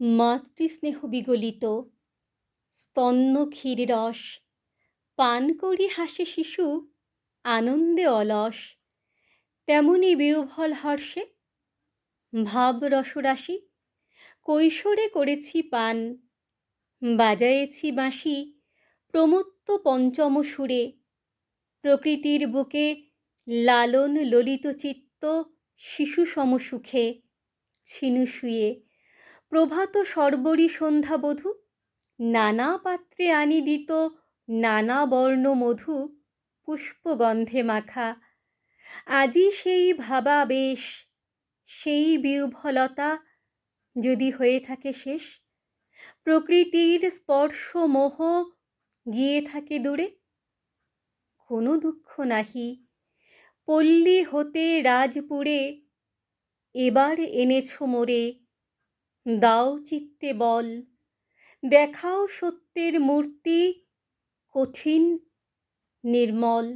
মাতৃস্নেহ বিগলিত, স্তন্য ক্ষীর রস পান করি হাসে শিশু, আনন্দে অলস, তেমনি বিহ্বল হর্ষে ভাব রসরাশি, কৈশোরে করেছি পান, বাজায়েছি বাঁশি, প্রমত্ত পঞ্চম সুরে, প্রকৃতির বুকে লালন ললিত চিত্ত শিশু সমসুখে, ছিনু শুয়ে প্রভাত শর্বরী সন্ধ্যাবধূ নানা পাত্রে আনি দিত নানা বর্ণ মধু পুষ্পগন্ধে মাখা। আজি সেই ভাবাবেশ, সেই বিহ্বলতা যদি হয়ে থাকে শেষ, প্রকৃতির স্পর্শ মোহ গিয়ে থাকে দূরে। কোনো দুঃখ নাহি, পল্লী হতে রাজপুরে, এবার এনেছ মোরে দাও চিত্তে বল। দেখাও সত্যের মূর্তি কঠিন নির্মল।